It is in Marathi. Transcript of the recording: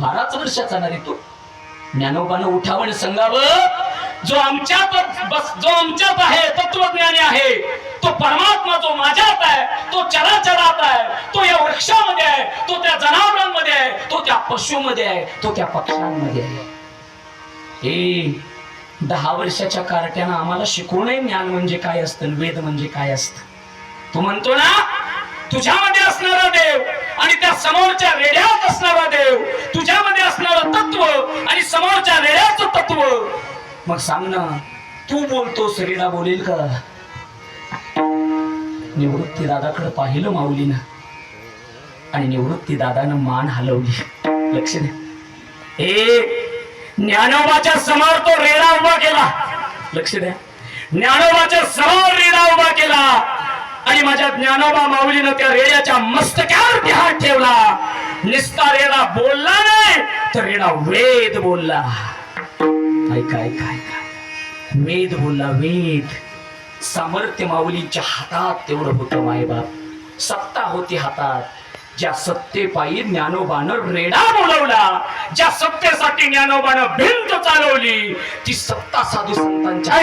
बाराच वर्षाचा ना रे ज्ञानोबानं उठावण सांगावं जो आमच्यात बस जो आमच्यात आहे तत्वज्ञानी आहे तो परमात्मा जो माझ्यात आहे तो चराचरात आहे तो या वृक्षामध्ये आहे तो त्या जनावरांमध्ये आहे तो त्या पशुमध्ये आहे तो त्या पक्ष्यांमध्ये आहे. हे दहा वर्षाच्या कारट्यानं आम्हाला शिकवणे ज्ञान म्हणजे काय असतं वेद म्हणजे काय असतं? तू म्हणतो ना तुझ्यामध्ये असणारा देव आणि त्या समोरच्या रेड्या असणारा देव तुझ्यामध्ये असणारं तत्व आणि समोरच्या रेड्याचं तत्व मग सांग ना तू बोलतो रेडा बोलेल का? निवृत्ती दादाकडे पाहिलं माऊलीनं. आणि निवृत्ती दादानं मान हलवली. लक्ष द्या ए ज्ञानोबाच्या समोर तो रेडा उभा केला. लक्ष द्या. ज्ञानोबाच्या समोर रेडा उभा केला. आणि माझ्या ज्ञानोबा माऊलीनं त्या रेड्याच्या मस्तकावरती हात ठेवला. निस्ता रेडा बोलला नाही तर रेडा वेद बोलला. ऐका ऐका ऐका वेद बोलला वेद. सामर्थ्य माऊलीच्या हातात तेवढं होतं मायबाप सत्ता होती हातात. ज्या सत्तेपायी ज्ञानोबानं रेडा बोलवला ज्या सत्तेसाठी ज्ञानोबानं भिंत चालवली ती सत्ता साधू संतांच्या